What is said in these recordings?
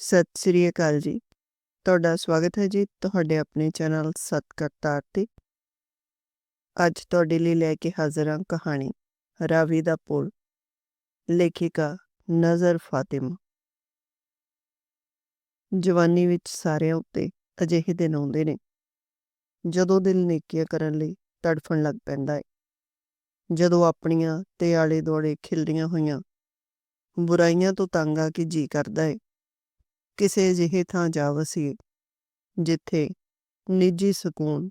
ਸਤਿ ਸ੍ਰੀ ਅਕਾਲ ਜੀ। ਤੁਹਾਡਾ ਸਵਾਗਤ ਹੈ ਜੀ ਤੁਹਾਡੇ ਆਪਣੇ ਚੈਨਲ ਸਤਕਰਤਾਰ ਤੇ ਅੱਜ ਤੁਹਾਡੇ ਲਈ ਲੈ ਕੇ ਹਾਜ਼ਰ ਹਾਂ ਕਹਾਣੀ ਰਾਵੀ ਦਾ ਪੁਲ, ਲੇਖਿਕਾ ਨਜ਼ਰ ਫਾਤਿਮਾ। ਜਵਾਨੀ ਵਿੱਚ ਸਾਰਿਆਂ ਉੱਤੇ ਅਜਿਹੇ ਦਿਨ ਆਉਂਦੇ ਨੇ, ਜਦੋਂ ਦਿਲ ਨੇਕੀਆਂ ਕਰਨ ਲਈ ਤੜਫਣ ਲੱਗ ਪੈਂਦਾ ਹੈ ਜਦੋਂ ਆਪਣੀਆਂ ਤੇ ਆਲੇ ਦੁਆਲੇ ਖਿਲਰੀਆਂ ਹੋਈਆਂ ਬੁਰਾਈਆਂ ਤੋਂ ਤੰਗ ਆ ਕੇ ਜੀ ਕਰਦਾ ਹੈ ਕਿਸੇ ਅਜਿਹੇ ਥਾਂ ਜਾ ਵਸੀਏ ਜਿੱਥੇ ਨਿੱਜੀ ਸਕੂਨ,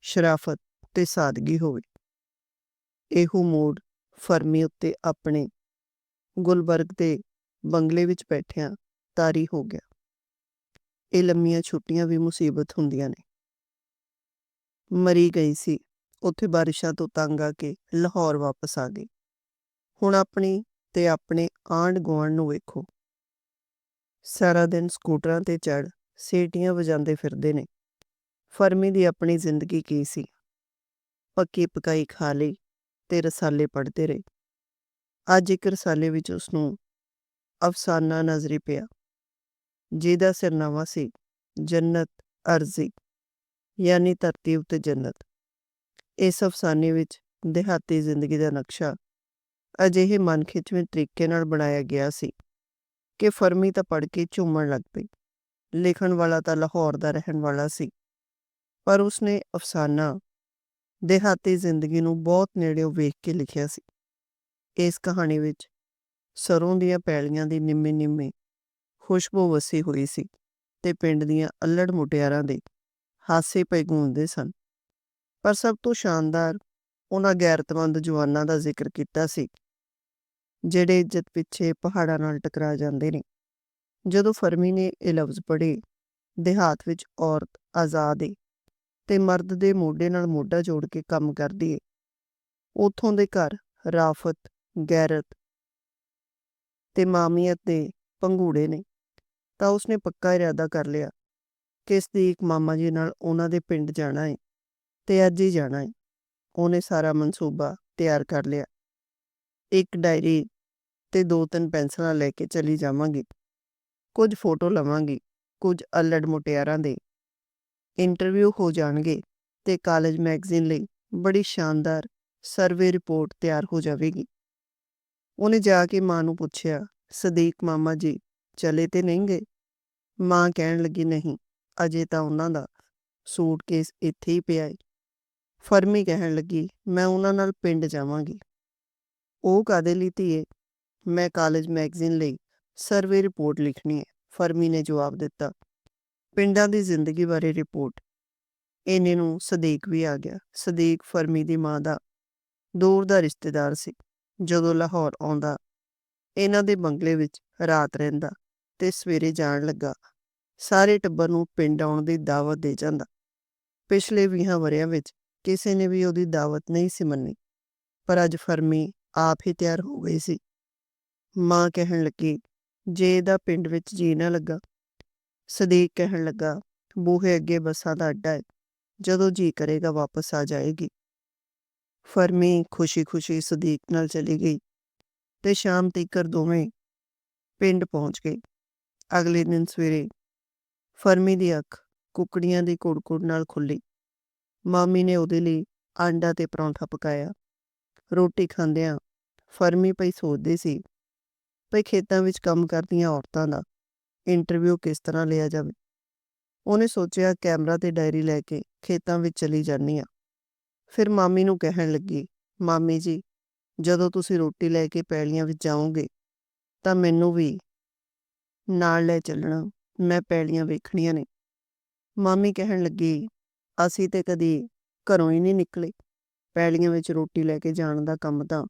ਸ਼ਰਾਫਤ ਤੇ ਸਾਦਗੀ ਹੋਵੇ। ਇਹੋ ਮੋੜ ਫਰਮੀ ਉੱਤੇ ਆਪਣੇ ਗੁਲਬਰਗ ਦੇ ਬੰਗਲੇ ਵਿੱਚ ਬੈਠਿਆਂ ਤਾਰੀ ਹੋ ਗਿਆ। ਇਹ ਲੰਮੀਆਂ ਛੁੱਟੀਆਂ ਵੀ ਮੁਸੀਬਤ ਹੁੰਦੀਆਂ ਨੇ। ਮਰੀ ਗਈ ਸੀ, ਉੱਥੇ ਬਾਰਿਸ਼ਾਂ ਤੋਂ ਤੰਗ ਆ ਕੇ ਲਾਹੌਰ ਵਾਪਸ ਆ ਗਈ। ਹੁਣ ਆਪਣੀ ਤੇ ਆਪਣੇ ਆਂਢ ਗੁਆਂਢ ਨੂੰ ਵੇਖੋ। ਸਾਰਾ ਦਿਨ ਸਕੂਟਰਾਂ ਤੇ ਚੜ ਸੀਟੀਆਂ ਵਜਾਉਂਦੇ ਫਿਰਦੇ ਨੇ। ਫਰਮੀ ਦੀ ਆਪਣੀ ਜ਼ਿੰਦਗੀ ਕੀ ਸੀ? ਪੱਕੀ ਪਕਾਈ ਖਾ ਲਈ ਤੇ ਰਸਾਲੇ ਪੜ੍ਹਦੇ ਰਹੇ। ਅੱਜ ਇੱਕ ਰਸਾਲੇ ਵਿੱਚ ਉਸ ਨੂੰ ਅਫਸਾਨਾ ਨਜ਼ਰੀ ਪਿਆ। ਜਿਹਦਾ ਸਿਰਨਾਮਾ ਸੀ, ਜੰਨਤ ਅਰਜ਼ੀ, ਯਾਨੀ ਧਰਤੀ ਉੱਤੇ ਜੰਨਤ। ਇਸ ਅਫਸਾਨੇ ਵਿੱਚ ਦਿਹਾਤੀ ਜ਼ਿੰਦਗੀ ਦਾ ਨਕਸ਼ਾ ਅਜਿਹੇ ਮਨ ਖਿੱਚਵੇਂ ਤਰੀਕੇ ਨਾਲ ਬਣਾਇਆ ਗਿਆ ਸੀ। ਕਿ ਫਰਮੀ ਤਾਂ ਪੜ ਕੇ ਝੂਮਣ ਲੱਗ ਪਈ। ਲਿਖਣ ਵਾਲਾ ਤਾਂ ਲਾਹੌਰ ਦਾ ਰਹਿਣ ਵਾਲਾ ਸੀ। ਪਰ ਉਸਨੇ ਅਫਸਾਨਾ ਦਿਹਾਤੀ ਜ਼ਿੰਦਗੀ ਨੂੰ ਬਹੁਤ ਨੇੜਿਓਂ ਵੇਖ ਕੇ ਲਿਖਿਆ ਸੀ। ਇਸ ਕਹਾਣੀ ਵਿੱਚ ਸਰੋਂ ਦੀਆਂ ਪੈਲੀਆਂ ਦੀ ਨਿੰਮੇ ਨਿੰਮੇ ਖੁਸ਼ਬੂ ਵਸੀ ਹੋਈ ਸੀ ਤੇ ਪਿੰਡ ਦੀਆਂ ਅਲੜ ਮੁਟਿਆਰਾਂ ਦੇ ਹਾਸੇ ਪੈ ਗੂੰਜਦੇ ਸਨ। ਪਰ ਸਭ ਤੋਂ ਸ਼ਾਨਦਾਰ, ਉਹਨਾਂ ਗੈਰਤਮੰਦ ਜਵਾਨਾਂ ਦਾ ਜ਼ਿਕਰ ਕੀਤਾ ਸੀ ਜਿਹੜੇ ਇੱਜ਼ਤ ਪਿੱਛੇ ਪਹਾੜਾਂ ਨਾਲ ਟਕਰਾ ਜਾਂਦੇ ਨੇ। ਜਦੋਂ ਫਰਮੀ ਨੇ ਇਹ ਲਫ਼ਜ਼ ਪੜ੍ਹੇ ਦਿਹਾਤ ਵਿੱਚ ਔਰਤ ਆਜ਼ਾਦ ਏ ਤੇ ਮਰਦ ਦੇ ਮੋਢੇ ਨਾਲ ਮੋਢਾ ਜੋੜ ਕੇ ਕੰਮ ਕਰਦੀ ਏ। ਉਥੋਂ ਦੇ ਘਰ ਰਾਫਤ, ਗੈਰਤ ਤੇ ਮਾਮੀਅਤ ਦੇ ਪੰਘੂੜੇ ਨੇ, ਤਾਂ ਉਸਨੇ ਪੱਕਾ ਇਰਾਦਾ ਕਰ ਲਿਆ ਕਿ ਇਸ ਦੀ ਇੱਕ ਮਾਮਾ ਜੀ ਨਾਲ ਉਹਨਾਂ ਦੇ ਪਿੰਡ ਜਾਣਾ ਏ ਤੇ ਅੱਜ ਹੀ ਜਾਣਾ ਏ। ਉਹਨੇ ਸਾਰਾ ਮਨਸੂਬਾ ਤਿਆਰ ਕਰ ਲਿਆ। ਇੱਕ ਡਾਇਰੀ ਤੇ ਦੋ ਤਿੰਨ ਪੈਨਸਲਾਂ ਲੈ ਕੇ ਚਲੀ ਜਾਵਾਂਗੀ। ਕੁਝ ਫੋਟੋ ਲਵਾਂਗੀ, ਕੁਝ ਅਲੜ ਮੁਟਿਆਰਾਂ ਦੇ। ਇੰਟਰਵਿਊ ਹੋ ਜਾਣਗੇ ਤੇ ਕਾਲਜ ਮੈਗਜ਼ੀਨ ਲਈ ਬੜੀ ਸ਼ਾਨਦਾਰ ਸਰਵੇ ਰਿਪੋਰਟ ਤਿਆਰ ਹੋ ਜਾਵੇਗੀ। ਉਹਨੇ ਜਾ ਕੇ ਮਾਂ ਨੂੰ ਪੁੱਛਿਆ, ਸਦੀਕ ਮਾਮਾ ਜੀ, ਚਲੇ ਤੇ ਨਹੀਂ ਗਏ? ਮਾਂ ਕਹਿਣ ਲੱਗੀ, ਨਹੀਂ, ਅਜੇ ਤਾਂ ਉਹਨਾਂ ਦਾ ਸੂਟਕੇਸ ਇੱਥੇ ਹੀ ਪਿਆ ਏ। ਫਰਮੀ ਕਹਿਣ ਲੱਗੀ, ਮੈਂ ਉਹਨਾਂ ਨਾਲ ਪਿੰਡ ਜਾਵਾਂਗੀ। ਉਹ ਕਾਦੇ ਲਈ ਧੀਏ? ਮੈਂ ਕਾਲਜ ਮੈਗਜ਼ੀਨ ਲਈ ਸਰਵੇ ਰਿਪੋਰਟ ਲਿਖਣੀ ਹੈ। ਫਰਮੀ ਨੇ ਜਵਾਬ ਦਿੱਤਾ। ਪਿੰਡਾਂ ਦੀ ਜ਼ਿੰਦਗੀ ਬਾਰੇ ਰਿਪੋਰਟ। ਇਹਨੇ ਨੂੰ ਸਦੀਕ ਵੀ ਆ ਗਿਆ। ਸਦੀਕ ਫਰਮੀ ਦੀ ਮਾਂ ਦਾ ਦੂਰ ਦਾ ਰਿਸ਼ਤੇਦਾਰ ਸੀ। ਜਦੋਂ ਲਾਹੌਰ ਆਉਂਦਾ, ਇਹਨਾਂ ਦੇ ਬੰਗਲੇ ਵਿੱਚ ਰਾਤ ਰਹਿੰਦਾ ਤੇ ਸਵੇਰੇ ਜਾਣ ਲੱਗਾ, ਸਾਰੇ ਟੱਬਰ ਨੂੰ ਪਿੰਡ ਆਉਣ ਦੀ ਦਾਵਤ ਦੇ ਜਾਂਦਾ। ਪਿਛਲੇ 20 ਵਰਿਆਂ ਵਿੱਚ ਕਿਸੇ ਨੇ ਵੀ ਉਹਦੀ ਦਾਵਤ ਨਹੀਂ ਸੀ ਮੰਨੀ, ਪਰ ਅੱਜ ਫਰਮੀ ਆਪ ਹੀ ਤਿਆਰ ਹੋ ਗਈ ਸੀ। ਮਾਂ ਕਹਿਣ ਲੱਗੀ, ਜੇ ਇਹਦਾ ਪਿੰਡ ਵਿੱਚ ਜੀ ਨਾ ਲੱਗਾ, ਸਦੀਕ ਕਹਿਣ ਲੱਗਾ, ਬੂਹੇ ਅੱਗੇ ਬੱਸਾਂ ਦਾ ਅੱਡਾ ਹੈ ਜਦੋਂ ਜੀ ਕਰੇਗਾ ਵਾਪਸ ਆ ਜਾਏਗੀ। ਫਰਮੀ ਖੁਸ਼ੀ-ਖੁਸ਼ੀ ਸਦੀਕ ਨਾਲ ਚਲੀ ਗਈ ਤੇ ਸ਼ਾਮ ਤੀਕਰ ਦੋਵੇਂ ਪਿੰਡ ਪਹੁੰਚ ਗਏ। ਅਗਲੇ ਦਿਨ ਸਵੇਰੇ ਫਰਮੀ ਦੀ ਅੱਖ ਕੁਕੜੀਆਂ ਦੀ ਕੁੜਕੁੜ ਨਾਲ ਖੁੱਲੀ। ਮਾਮੀ ਨੇ ਉਹਦੇ ਲਈ ਆਂਡਾ ਤੇ ਪਰੌਂਠਾ ਪਕਾਇਆ। ਰੋਟੀ ਖਾਂਦਿਆਂ ਫਰਮੀ ਪਈ ਸੋਚਦੀ ਸੀ ਭਈ ਖੇਤਾਂ ਵਿੱਚ ਕੰਮ ਕਰਦੀਆਂ ਔਰਤਾਂ ਦਾ ਇੰਟਰਵਿਊ ਕਿਸ ਤਰ੍ਹਾਂ ਲਿਆ ਜਾਵੇ? ਉਹਨੇ ਸੋਚਿਆ, ਕੈਮਰਾ ਤੇ ਡਾਇਰੀ ਲੈ ਕੇ ਖੇਤਾਂ ਵਿੱਚ ਚਲੀ ਜਾਨੀ ਆ ਫਿਰ ਮਾਮੀ ਨੂੰ ਕਹਿਣ ਲੱਗੀ, ਮਾਮੀ ਜੀ, ਜਦੋਂ ਤੁਸੀਂ ਰੋਟੀ ਲੈ ਕੇ ਪੈਲੀਆਂ ਵਿੱਚ ਜਾਓਗੇ, ਤਾਂ ਮੈਨੂੰ ਵੀ ਨਾਲ ਲੈ ਚੱਲਣਾ, ਮੈਂ ਪੈਲੀਆਂ ਵੇਖਣੀਆਂ ਨੇ। ਮਾਮੀ ਕਹਿਣ ਲੱਗੀ, ਅਸੀਂ ਤੇ ਕਦੀ ਘਰੋਂ ਹੀ ਨਹੀਂ ਨਿਕਲੇ। ਪੈਲੀਆਂ ਵਿੱਚ ਰੋਟੀ ਲੈ ਕੇ ਜਾਣ ਦਾ ਕੰਮ ਤਾਂ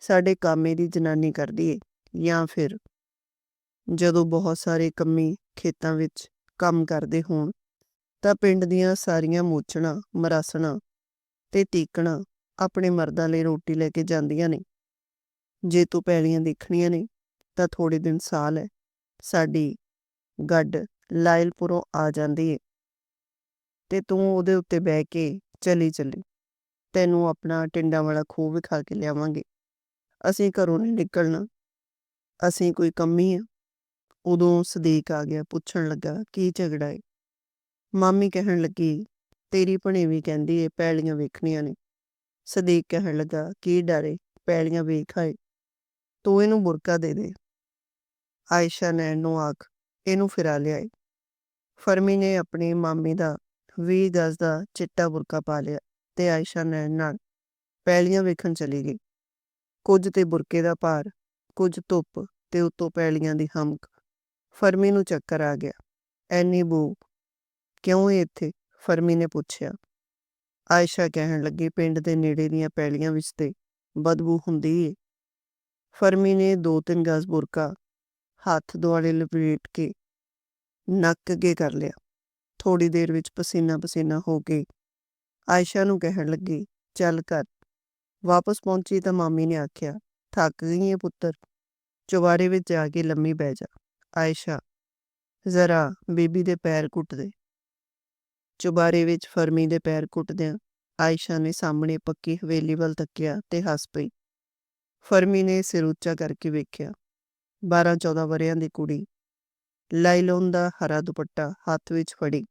ਸਾਡੇ ਕਾਮੇ ਦੀ ਜਨਾਨੀ ਕਰਦੀ ਏ। ਜਾਂ ਫਿਰ ਜਦੋਂ ਬਹੁਤ ਸਾਰੇ ਕੰਮੀ ਖੇਤਾਂ ਵਿੱਚ ਕੰਮ ਕਰਦੇ ਹੋਣ, ਤਾਂ ਪਿੰਡ ਦੀਆਂ ਸਾਰੀਆਂ ਮੋਚਣਾ, ਮਰਾਸਣਾ ਤੇ ਤੀਕਣਾ ਆਪਣੇ ਮਰਦਾਂ ਲਈ ਰੋਟੀ ਲੈ ਕੇ ਜਾਂਦੀਆਂ ਨੇ। ਜੇ ਤੂੰ ਪੈਲੀਆਂ ਦੇਖਣੀਆਂ ਨੇ, ਤਾਂ ਥੋੜੇ ਦਿਨ ਸਾਲ ਹੈ ਸਾਡੀ ਗੱਡ ਲਾਇਲਪੁਰੋਂ ਆ ਜਾਂਦੀ ਏ ਤੇ ਤੂੰ ਉਹਦੇ ਉੱਤੇ ਬਹਿ ਕੇ ਚਲੀ ਚੱਲੀ। ਤੈਨੂੰ ਆਪਣਾ ਟਿੰਡਾਂ ਵਾਲਾ ਖੂਹ ਵਿਖਾ ਕੇ ਲਿਆਵਾਂਗੇ। ਅਸੀਂ ਘਰੋਂ ਨਹੀਂ ਨਿਕਲਣਾ। ਅਸੀਂ ਕੋਈ ਕੰਮੀ ਆ। ਉਦੋਂ ਸਦੀਕ ਆ ਗਿਆ, ਪੁੱਛਣ ਲੱਗਾ, ਕੀ ਝਗੜਾ ਏ? ਮਾਮੀ ਕਹਿਣ ਲੱਗੀ, ਤੇਰੀ ਭਣੇਵੀਂ ਕਹਿੰਦੀ ਏ, ਪੈਲੀਆਂ ਵੇਖਣੀਆਂ ਨੇ। ਸਦੀਕ ਕਹਿਣ ਲੱਗਾ, ਕੀ ਡਰੇ ਪੈਲੀਆਂ ਵੇਖ ਆਏ। ਤੂੰ ਇਹਨੂੰ ਬੁਰਕਾ ਦੇ ਦੇ। ਆਇਸ਼ਾ ਨੇ ਨੂੰ ਆਖ, ਇਹਨੂੰ ਫਿਰਾ ਲਿਆਏ। ਫਰਮੀ ਨੇ ਆਪਣੀ ਮਾਮੀ ਦਾ 20 ਗਜ਼ ਦਾ ਚਿੱਟਾ ਬੁਰਕਾ ਪਾ ਲਿਆ ਤੇ ਆਇਸ਼ਾ ਨੇ ਨਾਲ ਪੈਲੀਆਂ ਵੇਖਣ ਚਲੀ ਗਈ। ਕੁਝ ਤੇ ਬੁਰਕੇ ਦਾ ਭਾਰ, ਕੁਝ ਧੁੱਪ ਤੇ ਉਤੋਂ ਪੈਲੀਆਂ ਦੀ ਹਮਕ ਫਰਮੀ ਨੂੰ ਚੱਕਰ ਆ ਗਿਆ। ਐਨੀ ਬੂ ਕਿਉਂ ਏ ਇੱਥੇ? ਫਰਮੀ ਨੇ ਪੁੱਛਿਆ। ਆਇਸ਼ਾ ਕਹਿਣ ਲੱਗੀ, ਪਿੰਡ ਦੇ ਨੇੜੇ ਦੀਆਂ ਪੈਲੀਆਂ ਵਿੱਚ ਤੇ ਬਦਬੂ ਹੁੰਦੀ ਏ। ਫਰਮੀ ਨੇ ਦੋ ਤਿੰਨ ਗਜ਼ ਬੁਰਕਾ ਹੱਥ ਦੁਆਲੇ ਲਪੇਟ ਕੇ ਨੱਕ ਅੱਗੇ ਕਰ ਲਿਆ। ਥੋੜੀ ਦੇਰ ਵਿੱਚ ਪਸੀਨਾ ਪਸੀਨਾ ਹੋ ਕੇ ਆਇਸ਼ਾ ਨੂੰ ਕਹਿਣ ਲੱਗੀ, ਚੱਲ ਕਰ ਵਾਪਸ ਪਹੁੰਚੀ ਤਾਂ ਮਾਮੀ ਨੇ ਆਖਿਆ, ਥੱਕ ਗਈ ਏ ਪੁੱਤਰ। ਚੁਬਾਰੇ ਵਿੱਚ ਜਾ ਕੇ ਲੰਮੀ ਬਹਿ ਜਾ। ਆਇਸ਼ਾ, ਜ਼ਰਾ ਬੀਬੀ ਦੇ ਪੈਰ ਘੁੱਟ ਦੇ। ਚੁਬਾਰੇ ਵਿੱਚ ਫਰਮੀ ਦੇ ਪੈਰ ਘੁੱਟਦਿਆਂ ਆਇਸ਼ਾ ਨੇ ਸਾਹਮਣੇ ਪੱਕੀ ਹਵੇਲੀ ਵੱਲ ਤੱਕਿਆ ਤੇ ਹੱਸ ਪਈ। ਫਰਮੀ ਨੇ ਸਿਰ ਉੱਚਾ ਕਰਕੇ ਵੇਖਿਆ। 12-14 ਵਰਿਆਂ ਦੀ ਕੁੜੀ। ਲਾਈਲੋਨ ਦਾ ਹਰਾ ਦੁਪੱਟਾ ਹੱਥ ਵਿੱਚ ਫੜੀ।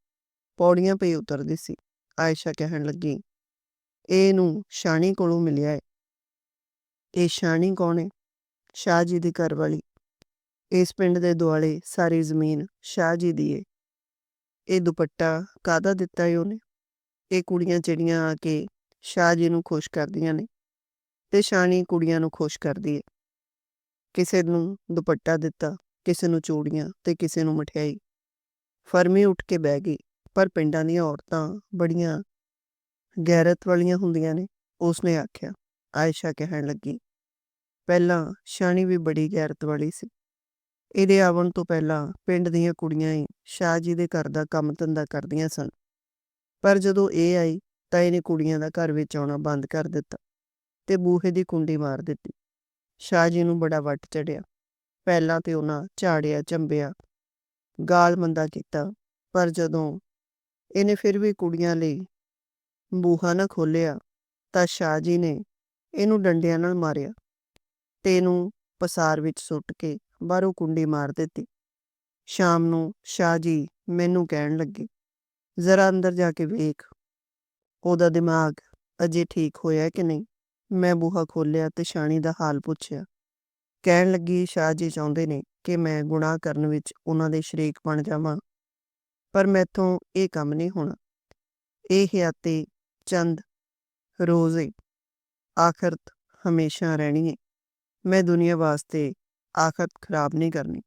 ਪੌੜੀਆਂ ਪਈ ਉਤਰਦੀ ਸੀ। ਆਇਸ਼ਾ ਕਹਿਣ ਲੱਗੀ ਇਹ ਨੂੰ ਸ਼ਾਨੀ ਕੋਲੋਂ ਮਿਲਿਆ ਹੈ ਇਹ ਸ਼ਾਨੀ ਕੌਣ ਏ? ਸ਼ਾਹ ਜੀ ਦੀ ਘਰਵਾਲੀ ਇਸ ਪਿੰਡ ਦੇ ਦੁਆਲੇ ਸਾਰੀ ਜ਼ਮੀਨ ਸ਼ਾਹ ਜੀ ਦੀ ਏ। ਇਹ ਦੁਪੱਟਾ ਕਾਦਾ ਦਿੱਤਾ ਏ ਉਹਨੇ? ਇਹ ਕੁੜੀਆਂ ਜਿਹੜੀਆਂ ਆ ਕੇ ਸ਼ਾਹ ਜੀ ਨੂੰ ਖੁਸ਼ ਕਰਦੀਆਂ ਨੇ ਤੇ ਸ਼ਾਨੀ ਕੁੜੀਆਂ ਨੂੰ ਖੁਸ਼ ਕਰਦੀ ਏ। ਕਿਸੇ ਨੂੰ ਦੁਪੱਟਾ ਦਿੱਤਾ, ਕਿਸੇ ਨੂੰ ਚੂੜੀਆਂ ਤੇ ਕਿਸੇ ਨੂੰ ਮਠਿਆਈ। ਫਰਮੀ ਉੱਠ ਕੇ ਬਹਿ ਗਈ, ਪਰ ਪਿੰਡਾਂ ਦੀਆਂ ਔਰਤਾਂ ਬੜੀਆਂ ਗੈਰਤ ਵਾਲੀਆਂ ਹੁੰਦੀਆਂ ਨੇ, ਉਸਨੇ ਆਖਿਆ, ਆਇਸ਼ਾ ਕਹਿਣ ਲੱਗੀ। ਪਹਿਲਾਂ ਸ਼ਾਨੀ ਵੀ ਬੜੀ ਗੈਰਤ ਵਾਲੀ ਸੀ। ਇਹਦੇ ਆਵਣ ਤੋਂ ਪਹਿਲਾਂ ਪਿੰਡ ਦੀਆਂ ਕੁੜੀਆਂ ਹੀ ਸ਼ਾਹ ਜੀ ਦੇ ਘਰ ਦਾ ਕੰਮ ਧੰਦਾ ਕਰਦੀਆਂ ਸਨ। ਪਰ ਜਦੋਂ ਇਹ ਆਈ ਤਾਂ ਇਹਨੇ ਕੁੜੀਆਂ ਦਾ ਘਰ ਵਿੱਚ ਆਉਣਾ ਬੰਦ ਕਰ ਦਿੱਤਾ ਤੇ ਬੂਹੇ ਦੀ ਕੁੰਡੀ ਮਾਰ ਦਿੱਤੀ। ਸ਼ਾਹ ਜੀ ਨੂੰ ਬੜਾ ਵੱਟ ਚੜਿਆ। ਪਹਿਲਾਂ ਤੇ ਉਹਨਾਂ ਝਾੜਿਆ, ਚੰਬਿਆ, ਗਾਲ ਮੰਦਾ ਕੀਤਾ, ਪਰ ਜਦੋਂ ਇਹਨੇ ਫਿਰ ਵੀ ਕੁੜੀਆਂ ਲਈ ਬੂਹਾ ਨਾ ਖੋਲਿਆ ਤਾਂ ਸ਼ਾਹ ਜੀ ਨੇ ਇਹਨੂੰ ਡੰਡਿਆਂ ਨਾਲ ਮਾਰਿਆ। ਤੇ ਇਹਨੂੰ ਪਸਾਰ ਵਿੱਚ ਸੁੱਟ ਕੇ ਬਾਹਰੋਂ ਕੁੰਡੀ ਮਾਰ ਦਿੱਤੀ। ਸ਼ਾਮ ਨੂੰ ਸ਼ਾਹ ਜੀ ਮੈਨੂੰ ਕਹਿਣ ਲੱਗੇ, ਜ਼ਰਾ ਅੰਦਰ ਜਾ ਕੇ ਵੇਖ। ਉਹਦਾ ਦਿਮਾਗ ਅਜੇ ਠੀਕ ਹੋਇਆ ਕਿ ਨਹੀਂ? ਮੈਂ ਬੂਹਾ ਖੋਲਿਆ ਤੇ ਸ਼ਾਨੀ ਦਾ ਹਾਲ ਪੁੱਛਿਆ। ਕਹਿਣ ਲੱਗੀ, ਸ਼ਾਹ ਜੀ ਚਾਹੁੰਦੇ ਨੇ ਕਿ ਮੈਂ ਗੁਨਾਹ ਕਰਨ ਵਿੱਚ ਉਹਨਾਂ ਦੇ ਸ਼ਰੀਕ ਬਣ ਜਾਵਾਂ, ਪਰ ਮੈਥੋਂ ਇਹ ਕੰਮ ਨਹੀਂ ਹੋਣਾ। ਇਹ ਹਿਆਤੇ ਚੰਦ ਰੋਜ਼ੇ ਆਖਰਤ ਹਮੇਸ਼ਾ ਰਹਿਣੀ ਹੈ ਮੈਂ ਦੁਨੀਆ ਵਾਸਤੇ ਆਖਰਤ ਖਰਾਬ ਨਹੀਂ ਕਰਨੀ।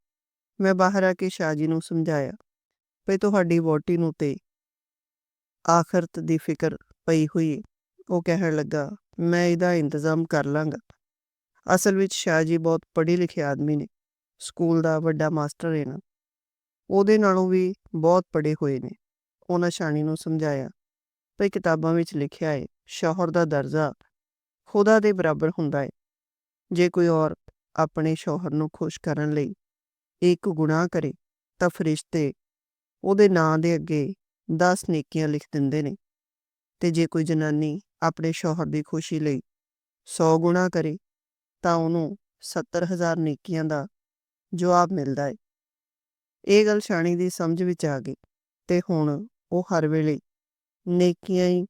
ਮੈਂ ਬਾਹਰ ਆ ਕੇ ਸ਼ਾਹ ਜੀ ਨੂੰ ਸਮਝਾਇਆ, ਭਈ ਤੁਹਾਡੀ ਵੋਟੀ ਨੂੰ ਤੇ ਆਖਰਤ ਦੀ ਫਿਕਰ ਪਈ ਹੋਈ ਉਹ ਕਹਿਣ ਲੱਗਾ, ਮੈਂ ਇਹਦਾ ਇੰਤਜ਼ਾਮ ਕਰ ਲਾਂਗਾ। ਅਸਲ ਵਿੱਚ ਸ਼ਾਹ ਜੀ ਬਹੁਤ ਪੜ੍ਹੇ ਲਿਖੇ ਆਦਮੀ ਨੇ, ਸਕੂਲ ਦਾ ਵੱਡਾ ਮਾਸਟਰ ਹੈ ਨਾ। ਉਹਦੇ ਨਾਲੋਂ ਵੀ ਬਹੁਤ ਪੜ੍ਹੇ ਹੋਏ ਨੇ। ਉਹਨਾਂ ਸ਼ਾਨੀ ਨੂੰ ਸਮਝਾਇਆ, ਭਈ ਕਿਤਾਬਾਂ ਵਿੱਚ ਲਿਖਿਆ ਹੈ ਸ਼ੌਹਰ ਦਾ ਦਰਜਾ ਖੁਦਾ ਦੇ ਬਰਾਬਰ ਹੁੰਦਾ ਹੈ ਜੇ ਕੋਈ ਔਰਤ ਆਪਣੇ ਸ਼ੌਹਰ ਨੂੰ ਖੁਸ਼ ਕਰਨ ਲਈ ਇੱਕ ਗੁਨਾਹ ਕਰੇ, ਤਾਂ ਫਰਿਸ਼ਤੇ ਉਹਦੇ ਨਾਂ ਦੇ ਅੱਗੇ 10 ਨੇਕੀਆਂ ਲਿਖ ਦਿੰਦੇ ਨੇ। ਤੇ ਜੇ ਕੋਈ ਜਨਾਨੀ ਆਪਣੇ ਸ਼ੌਹਰ ਦੀ ਖੁਸ਼ੀ ਲਈ 100 ਗੁਨਾਹ ਕਰੇ, ਤਾਂ ਉਹਨੂੰ 70000 ਨੇਕੀਆਂ ਦਾ ਜਵਾਬ ਮਿਲਦਾ ਹੈ ਇਹ ਗੱਲ ਸ਼ਾਨੀ ਦੀ ਸਮਝ ਵਿੱਚ ਆ ਗਈ ਤੇ ਹੁਣ ਉਹ ਹਰ ਵੇਲੇ ਨੇਕੀਆਂ ਹੀ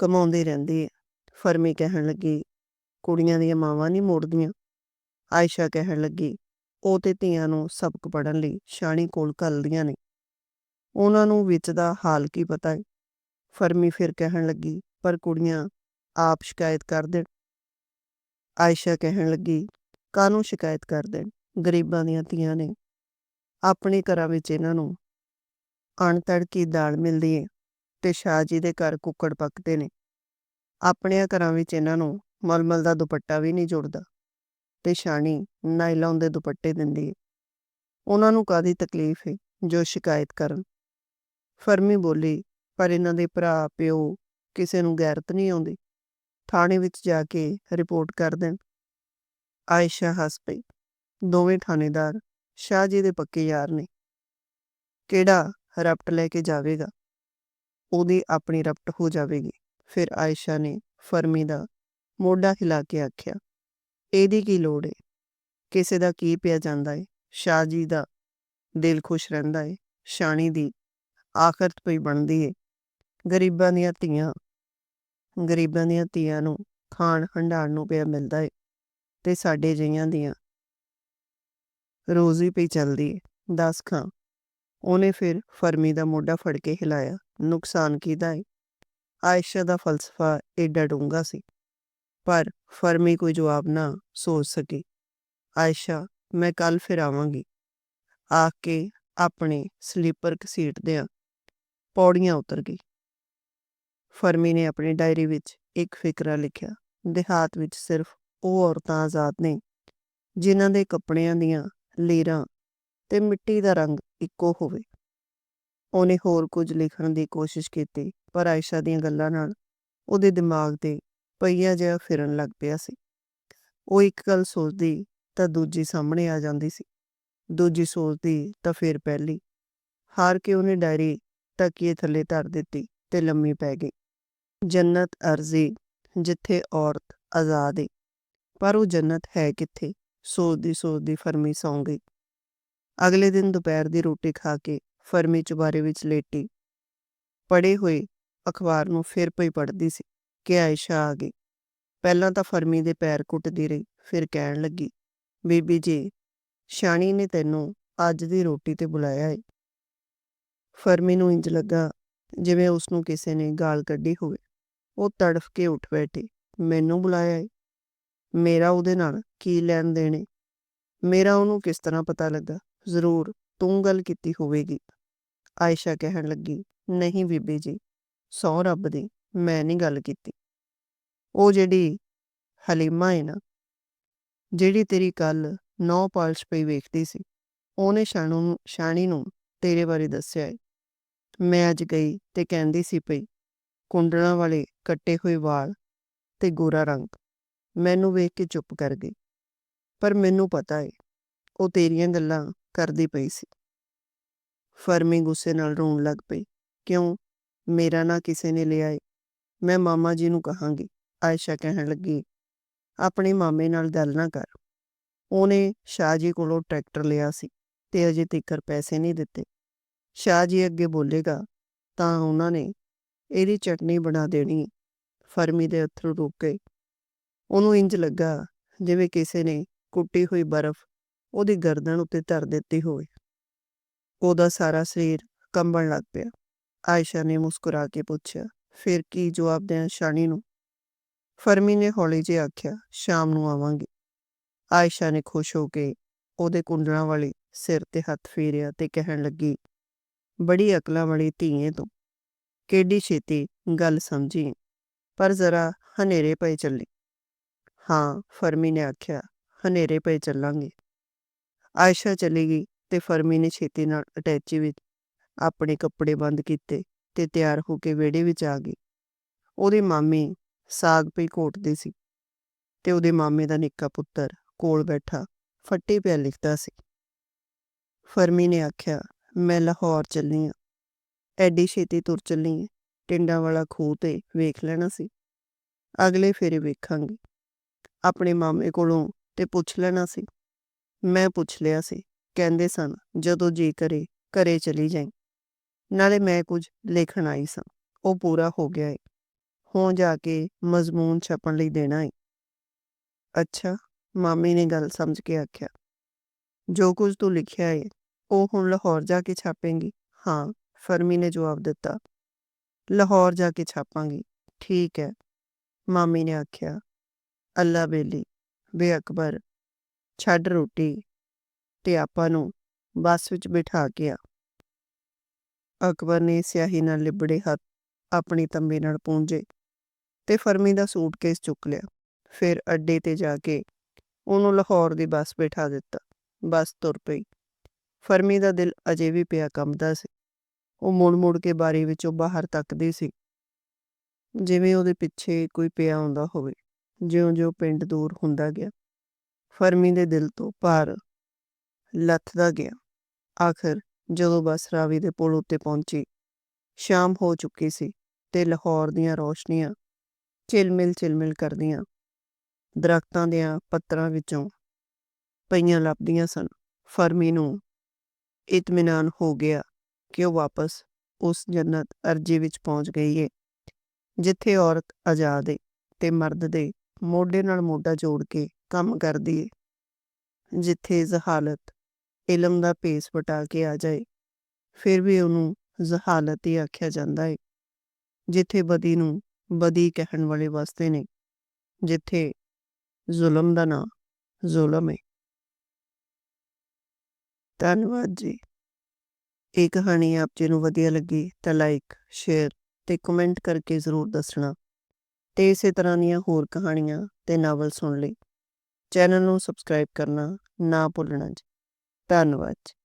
ਕਮਾਉਂਦੀ ਰਹਿੰਦੀ ਹੈ ਫਰਮੀ ਕਹਿਣ ਲੱਗੀ ਕੁੜੀਆਂ ਦੀਆਂ ਮਾਵਾਂ ਨਹੀਂ ਮੋੜਦੀਆਂ। ਆਇਸ਼ਾ ਕਹਿਣ ਲੱਗੀ, ਉਹ ਤੇ ਧੀਆਂ ਨੂੰ ਸਬਕ ਪੜਨ ਲਈ ਸ਼ਾਨੀ ਕੋਲ ਘੱਲਦੀਆਂ ਨੇ। ਉਹਨਾਂ ਨੂੰ ਵਿੱਚ ਦਾ ਹਾਲ ਕੀ ਪਤਾ ਹੈ ਫਰਮੀ ਫਿਰ ਕਹਿਣ ਲੱਗੀ, ਪਰ ਕੁੜੀਆਂ ਆਪ ਸ਼ਿਕਾਇਤ ਕਰ ਦੇਣ। ਆਇਸ਼ਾ ਕਹਿਣ ਲੱਗੀ, ਕਾਹਨੂੰ ਸ਼ਿਕਾਇਤ ਕਰ ਦੇਣ? ਗਰੀਬਾਂ ਦੀਆਂ ਧੀਆਂ ਨੇ। ਆਪਣੇ ਘਰਾਂ ਵਿੱਚ ਇਹਨਾਂ ਨੂੰ ਅਣਤੜਕੀ ਦਾਲ ਮਿਲਦੀ ਹੈ ਤੇ ਸ਼ਾਹ ਜੀ ਦੇ ਘਰ ਕੁੱਕੜ ਪੱਕਦੇ ਨੇ। ਆਪਣੇ ਘਰਾਂ ਵਿੱਚ ਇਹਨਾਂ ਨੂੰ ਮਲਮਲ ਦਾ ਦੁਪੱਟਾ ਵੀ ਨਹੀਂ ਜੁੜਦਾ ਤੇ ਸ਼ਾਨੀ ਨਾਈਲੌਨ ਦੇ ਦੁਪੱਟੇ ਦਿੰਦੀ ਹੈ ਉਹਨਾਂ ਨੂੰ ਕਾਦੀ ਤਕਲੀਫ ਹੈ ਜੋ ਸ਼ਿਕਾਇਤ ਕਰਨ? ਫਰਮੀ ਬੋਲੀ, ਪਰ ਇਹਨਾਂ ਦੇ ਭਰਾ, ਪਿਓ ਕਿਸੇ ਨੂੰ ਗੈਰਤ ਨਹੀਂ ਆਉਂਦੀ। ਥਾਣੇ ਵਿੱਚ ਜਾ ਕੇ ਰਿਪੋਰਟ ਕਰ ਦੇਣ। ਆਇਸ਼ਾ ਹੱਸ ਪਈ ਦੋਵੇਂ ਥਾਣੇਦਾਰ ਸ਼ਾਹ ਜੀ ਦੇ ਪੱਕੇ ਯਾਰ ਨੇ। ਕਿਹੜਾ ਰਪਟ ਲੈ ਕੇ ਜਾਵੇਗਾ? ਉਹਦੀ ਆਪਣੀ ਰਪਟ ਹੋ ਜਾਵੇਗੀ। ਫਿਰ ਆਇਸ਼ਾ ਨੇ ਫਰਮੀ ਦਾ ਮੋਢਾ ਹਿਲਾ ਕੇ ਆਖਿਆ, ਇਹਦੀ ਕੀ ਲੋੜ ਏ? ਕਿਸੇ ਦਾ ਕੀ ਪਿਆ ਜਾਂਦਾ ਏ? ਸ਼ਾਹ ਜੀ ਦਾ ਦਿਲ ਖੁਸ਼ ਰਹਿੰਦਾ ਏ, ਸ਼ਾਣੀ ਦੀ ਆਖਰਤ ਪਈ ਬਣਦੀ ਏ। ਗਰੀਬਾਂ ਦੀਆਂ ਧੀਆਂ, ਗਰੀਬਾਂ ਦੀਆਂ ਧੀਆਂ ਨੂੰ ਖਾਣ ਹੰਡਾਣ ਨੂੰ ਪਿਆ ਮਿਲਦਾ ਏ ਤੇ ਸਾਡੇ ਜਿਹੀਆਂ ਦੀਆਂ ਰੋਜ਼ੀ ਪਈ ਚੱਲਦੀ ਏ। ਦਸ ਖਾਂ, ਉਹਨੇ ਫਿਰ ਫਰਮੀ ਦਾ ਮੋਢਾ ਫੜ ਕੇ ਹਿਲਾਇਆ, ਨੁਕਸਾਨ ਕਿਹਦਾ ਏ? ਆਇਸ਼ਾ ਦਾ ਫਲਸਫਾ ਏਡਾ ਡੂੰਘਾ ਸੀ। ਪਰ ਫਰਮੀ ਕੋਈ ਜਵਾਬ ਨਾ ਸੋਚ ਸਕੀ। ਆਇਸ਼ਾ, ਮੈਂ ਕੱਲ ਫਿਰ ਆਵਾਂਗੀ। ਆ ਕੇ ਆਪਣੇ ਸਲੀਪਰ ਘਸੀਟਦਿਆਂ ਪੌੜੀਆਂ ਉਤਰ ਗਈ। ਫਰਮੀ ਨੇ ਆਪਣੀ ਡਾਇਰੀ ਵਿੱਚ ਇੱਕ ਫਿਕਰਾ ਲਿਖਿਆ ਦੇਹਾਤ ਵਿੱਚ ਸਿਰਫ ਉਹ ਔਰਤਾਂ ਆਜ਼ਾਦ ਨੇ, ਜਿਨ੍ਹਾਂ ਦੇ ਕੱਪੜਿਆਂ ਦੀਆਂ ਲੀਰਾਂ ਤੇ ਮਿੱਟੀ ਦਾ ਰੰਗ ਇੱਕੋ ਹੋਵੇ। ਉਹਨੇ ਹੋਰ ਕੁਝ ਲਿਖਣ ਦੀ ਕੋਸ਼ਿਸ਼ ਕੀਤੀ, ਪਰ ਆਇਸ਼ਾ ਦੀਆਂ ਗੱਲਾਂ ਨਾਲ ਉਹਦੇ ਦਿਮਾਗ ਤੇ ਪਈਆ ਜਿਹਾ ਫਿਰਨ ਲੱਗ ਪਿਆ ਸੀ। ਉਹ ਇੱਕ ਗੱਲ ਸੋਚਦੀ ਤਾਂ ਦੂਜੀ ਸਾਹਮਣੇ ਆ ਜਾਂਦੀ ਸੀ। ਦੂਜੀ ਸੋਚਦੀ ਤਾਂ ਫਿਰ ਪਹਿਲੀ। ਹਾਰ ਕੇ ਉਹਨੇ ਡਾਇਰੀ ਤਕੀਏ ਥੱਲੇ ਧਰ ਦਿੱਤੀ ਤੇ ਲੰਮੀ ਪੈ ਗਈ। ਜੰਨਤ ਅਰਜ਼ੀ, ਜਿੱਥੇ ਔਰਤ ਆਜ਼ਾਦ ਏ। ਪਰ ਉਹ ਜੰਨਤ ਹੈ ਕਿੱਥੇ? ਸੋਚਦੀ ਸੋਚਦੀ ਫਰਮੀ ਸੌਂ ਗਈ। ਅਗਲੇ ਦਿਨ ਦੁਪਹਿਰ ਦੀ ਰੋਟੀ ਖਾ ਕੇ ਫਰਮੀ ਚੁਬਾਰੇ ਵਿੱਚ ਲੇਟੀ। ਪੜੇ ਹੋਏ ਅਖਬਾਰ ਨੂੰ ਫਿਰ ਪਈ ਪੜਦੀ ਸੀ। ਕਿ ਆਇਸ਼ਾ ਆ ਗਈ। ਪਹਿਲਾਂ ਤਾਂ ਫਰਮੀ ਦੇ ਪੈਰ ਕੁੱਟਦੀ ਰਹੀ, ਫਿਰ ਕਹਿਣ ਲੱਗੀ, ਬੀਬੀ ਜੀ ਸ਼ਾਣੀ ਨੇ ਤੈਨੂੰ ਅੱਜ ਦੀ ਰੋਟੀ ਤੇ ਬੁਲਾਇਆ ਏ। ਫਰਮੀ ਨੂੰ ਇੰਜ ਲੱਗਾ ਜਿਵੇਂ ਉਸ ਨੂੰ ਕਿਸੇ ਨੇ ਗਾਲ ਕੱਢੀ ਹੋਵੇ। ਉਹ ਤੜਫ ਕੇ ਉੱਠ ਬੈਠੀ, ਮੈਨੂੰ ਬੁਲਾਇਆ ਏ? ਮੇਰਾ ਉਹਦੇ ਨਾਲ ਕੀ ਲੈਣ ਦੇਣੇ ਮੇਰਾ ਉਹਨੂੰ ਕਿਸ ਤਰ੍ਹਾਂ ਪਤਾ ਲੱਗਾ? ਜ਼ਰੂਰ ਤੂੰ ਗੱਲ ਕੀਤੀ ਹੋਵੇਗੀ। ਆਇਸ਼ਾ ਕਹਿਣ ਲੱਗੀ, ਨਹੀਂ ਬੀਬੀ ਜੀ ਸੌ ਰੱਬ ਦੀ। ਮੈਂ ਨਹੀਂ ਗੱਲ ਕੀਤੀ। ਉਹ ਜਿਹੜੀ ਹਲੀਮਾ ਹੈ ਨਾ, ਜਿਹੜੀ ਤੇਰੀ ਕੱਲ ਨੌ ਪਾਲਸ਼ ਪਈ ਵੇਖਦੀ ਸੀ, ਉਹਨੇ ਸ਼ਾਨੂ ਨੂੰ, ਸ਼ਾਣੀ ਨੂੰ ਤੇਰੇ ਬਾਰੇ ਦੱਸਿਆ ਏ। ਮੈਂ ਅੱਜ ਗਈ ਤੇ ਕਹਿੰਦੀ ਸੀ ਪਈ, ਕੁੰਡਲਾਂ ਵਾਲੇ ਕੱਟੇ ਹੋਏ ਵਾਲ ਤੇ ਗੋਰਾ ਰੰਗ, ਮੈਨੂੰ ਵੇਖ ਕੇ ਚੁੱਪ ਕਰ ਗਈ। ਪਰ ਮੈਨੂੰ ਪਤਾ ਏ, ਉਹ ਤੇਰੀਆਂ ਗੱਲਾਂ ਕਰਦੀ ਪਈ ਸੀ। ਫਰਮੀ ਗੁੱਸੇ ਨਾਲ ਰੋਣ ਲੱਗ ਪਈ, ਕਿਉਂ? ਮੇਰਾ ਨਾਂ ਕਿਸੇ ਨੇ ਲਿਆ ਏ। ਮੈਂ ਮਾਮਾ ਜੀ ਨੂੰ ਕਹਾਂਗੀ, ਆਇਸ਼ਾ ਕਹਿਣ ਲੱਗੀ, ਆਪਣੇ ਮਾਮੇ ਨਾਲ ਗੱਲ ਨਾ ਕਰ। ਉਹਨੇ ਸ਼ਾਹ ਜੀ ਕੋਲੋਂ ਟਰੈਕਟਰ ਲਿਆ ਸੀ ਤੇ ਅਜੇ ਤੀਕਰ ਪੈਸੇ ਨਹੀਂ ਦਿੱਤੇ। ਸ਼ਾਹ ਜੀ ਅੱਗੇ ਬੋਲੇਗਾ, ਤਾਂ ਉਹਨਾਂ ਨੇ ਇਹਦੀ ਚਟਨੀ ਬਣਾ ਦੇਣੀ ਫਰਮੀ ਦੇ ਅਥਰੂ ਰੁਕ ਗਏ ਉਹਨੂੰ ਇੰਜ ਲੱਗਾ ਜਿਵੇਂ ਕਿਸੇ ਨੇ ਕੁੱਟੀ ਹੋਈ ਬਰਫ਼ ਉਹਦੀ ਗਰਦਨ ਉੱਤੇ ਧਰ ਦਿੱਤੀ ਹੋਵੇ। ਉਹਦਾ ਸਾਰਾ ਸਰੀਰ ਕੰਬਣ ਲੱਗ ਪਿਆ। ਆਇਸ਼ਾ ਨੇ ਮੁਸਕਰਾ ਕੇ ਪੁੱਛਿਆ ਫਿਰ ਕੀ ਜਵਾਬ ਦੇਣਾ ਸ਼ਾਨੀ ਨੂੰ? ਫਰਮੀ ਨੇ ਹੌਲੀ ਜਿਹੀ ਆਖਿਆ, ਸ਼ਾਮ ਨੂੰ ਆਵਾਂਗੇ। ਆਇਸ਼ਾ ਨੇ ਖੁਸ਼ ਹੋ ਕੇ ਉਹਦੇ ਕੁੰਡਲਾਂ ਵਾਲੀ ਸਿਰ ਤੇ ਹੱਥ ਫੇਰਿਆ ਤੇ ਕਹਿਣ ਲੱਗੀ, ਬੜੀ ਅਕਲਾਂ ਵਾਲੀ ਧੀਏ ਤੂੰ। ਕਿੱਡੀ ਛੇਤੀ ਗੱਲ ਸਮਝੀ? ਪਰ ਜ਼ਰਾ ਹਨੇਰੇ ਪਏ ਚੱਲੀ। ਹਾਂ, ਫਰਮੀ ਨੇ ਆਖਿਆ, ਹਨੇਰੇ ਪਏ ਚੱਲਾਂਗੇ। ਆਇਸ਼ਾ ਚਲੀ ਗਈ ਤੇ ਫਰਮੀ ਨੇ ਛੇਤੀ ਨਾਲ ਅਟੈਚੀ ਵਿੱਚ ਆਪਣੇ ਕੱਪੜੇ ਬੰਦ ਕੀਤੇ। ਤੇ ਤਿਆਰ ਹੋ ਕੇ ਵਿਹੜੇ ਵਿੱਚ ਆ ਗਈ। ਉਹਦੇ ਮਾਮੇ ਸਾਗ ਪਈ ਘੋਟਦੇ ਸੀ ਤੇ ਉਹਦੇ ਮਾਮੇ ਦਾ ਨਿੱਕਾ ਪੁੱਤਰ ਕੋਲ ਬੈਠਾ ਫੱਟੇ ਪਿਆ ਲਿਖਦਾ ਸੀ। ਫਰਮੀ ਨੇ ਆਖਿਆ, ਮੈਂ ਲਾਹੌਰ ਚੱਲੀ ਆਂ। ਐਡੀ ਛੇਤੀ ਤੁਰ ਚੱਲੀ ਆਂ। ਟਿੰਡਾਂ ਵਾਲਾ ਖੂਹ ਤੇ ਵੇਖ ਲੈਣਾ ਸੀ। ਅਗਲੇ ਫੇਰੇ ਵੇਖਾਂਗੇ। ਆਪਣੇ ਮਾਮੇ ਕੋਲੋਂ ਤੇ ਪੁੱਛ ਲੈਣਾ ਸੀ। ਮੈਂ ਪੁੱਛ ਲਿਆ ਸੀ। ਕਹਿੰਦੇ ਸਨ, ਜਦੋਂ ਜੀ ਕਰੇ, ਘਰੇ ਚਲੀ ਜਾਈ। ਨਾਲੇ ਮੈਂ ਕੁਝ ਲਿਖਣ ਆਈ ਸਾਂ। ਉਹ ਪੂਰਾ ਹੋ ਗਿਆ ਏ। ਹੋਂ ਜਾ ਕੇ ਮਜ਼ਮੂਨ ਛਪਣ ਲਈ ਦੇਣਾ ਏ। ਅੱਛਾ, ਮਾਮੀ ਨੇ ਗੱਲ ਸਮਝ ਕੇ ਆਖਿਆ। ਜੋ ਕੁਝ ਤੂੰ ਲਿਖਿਆ ਏ, ਉਹ ਹੁਣ ਲਾਹੌਰ ਜਾ ਕੇ ਛਾਪੇਂਗੀ। ਹਾਂ, ਫਰਮੀ ਨੇ ਜਵਾਬ ਦਿੱਤਾ। ਲਾਹੌਰ ਜਾ ਕੇ ਛਾਪਾਂਗੀ। ਠੀਕ ਹੈ, ਮਾਮੀ ਨੇ ਆਖਿਆ। ਅੱਲਾ ਬੇਲੀ ਬੇ ਅਕਬਰ ਛੱਡ ਰੋਟੀ। ਤੇ ਆਪਾਂ ਨੂੰ ਬੱਸ ਵਿੱਚ ਬਿਠਾ ਕੇ ਆ। ਅਕਬਰ ਨੇ ਸਿਆਹੀ ਨਾਲ ਲਿਬੜੇ ਹੱਥ ਆਪਣੀ ਤੰਬੀ ਨਾਲ ਪੂੰਝੇ ਤੇ ਫਰਮੀ ਦਾ ਸੂਟਕੇਸ ਚੁੱਕ ਲਿਆ। ਫਿਰ ਅੱਡੇ ਤੇ ਜਾ ਕੇ ਉਹਨੂੰ ਲਾਹੌਰ ਦੀ ਬੱਸ ਬਿਠਾ ਦਿੱਤਾ। ਬੱਸ ਤੁਰ ਪਈ। ਫਰਮੀ ਦਾ ਦਿਲ ਅਜੇ ਵੀ ਪਿਆ ਕੰਬਦਾ ਸੀ। ਉਹ ਮੁੜ-ਮੁੜ ਕੇ ਬਾਰੀ ਵਿੱਚੋਂ ਬਾਹਰ ਤੱਕਦੀ ਸੀ। ਜਿਵੇਂ ਉਹਦੇ ਪਿੱਛੇ ਕੋਈ ਪਿਆ ਆਉਂਦਾ ਹੋਵੇ, ਜਿਉਂ-ਜਿਉਂ ਪਿੰਡ ਦੂਰ ਹੁੰਦਾ ਗਿਆ। ਫਰਮੀ ਦੇ ਦਿਲ ਤੋਂ ਭਾਰ ਲੱਥਦਾ ਗਿਆ। ਆਖਰ ਜਦੋਂ ਬੱਸ ਰਾਵੀ ਦੇ ਪੁਲ ਉੱਤੇ ਪਹੁੰਚੀ, ਸ਼ਾਮ ਹੋ ਚੁੱਕੀ ਸੀ ਤੇ ਲਾਹੌਰ ਦੀਆਂ ਰੋਸ਼ਨੀਆਂ ਚਿਲਮਿਲ ਚਿਲਮਿਲ ਕਰਦੀਆਂ। ਦਰਖਤਾਂ ਦੀਆਂ ਪੱਤਰਾਂ ਵਿੱਚੋਂ ਪਈਆਂ ਲੱਭਦੀਆਂ ਸਨ। ਫਰਮੀ ਨੂੰ ਇਤਮਿਨਾਨ ਹੋ ਗਿਆ ਕਿ ਉਹ ਵਾਪਸ ਉਸ ਜੰਨਤ ਅਰਜੀ ਵਿੱਚ ਪਹੁੰਚ ਗਈ ਏ, ਜਿੱਥੇ ਔਰਤ ਆਜ਼ਾਦ ਏ ਤੇ ਮਰਦ ਦੇ ਮੋਢੇ ਨਾਲ ਮੋਢਾ ਜੋੜ ਕੇ ਕੰਮ ਕਰਦੀ ਏ, ਜਿੱਥੇ ਜ਼ਹਾਲਤ ਇਲਮ ਦਾ ਭੇਸ ਵਟਾ ਕੇ ਆ ਜਾਏ, ਫਿਰ ਵੀ ਉਹਨੂੰ ਜ਼ਹਾਲਤ ਹੀ ਆਖਿਆ ਜਾਂਦਾ ਹੈ ਜਿੱਥੇ ਬਦੀ ਨੂੰ ਬਦੀ ਕਹਿਣ ਵਾਲੇ ਵਾਸਤੇ ਨੇ, ਜਿੱਥੇ ਜ਼ੁਲਮ ਦਾ ਨਾਂ ਜ਼ੁਲਮ ਏ। ਧੰਨਵਾਦ ਜੀ। ਇਹ ਕਹਾਣੀ ਆਪ ਜੀ ਨੂੰ ਵਧੀਆ ਲੱਗੀ ਤਾਂ ਲਾਈਕ, ਸ਼ੇਅਰ ਤੇ ਕਮੈਂਟ ਕਰਕੇ ਜ਼ਰੂਰ ਦੱਸਣਾ ਤੇ ਇਸੇ ਤਰ੍ਹਾਂ ਦੀਆਂ ਹੋਰ ਕਹਾਣੀਆਂ ਤੇ ਨਾਵਲ ਸੁਣ ਲਈ। ਚੈਨਲ ਨੂੰ ਸਬਸਕ੍ਰਾਈਬ ਕਰਨਾ ਨਾ ਭੁੱਲਣਾ ਜੀ। ਧੰਨਵਾਦ ਜੀ।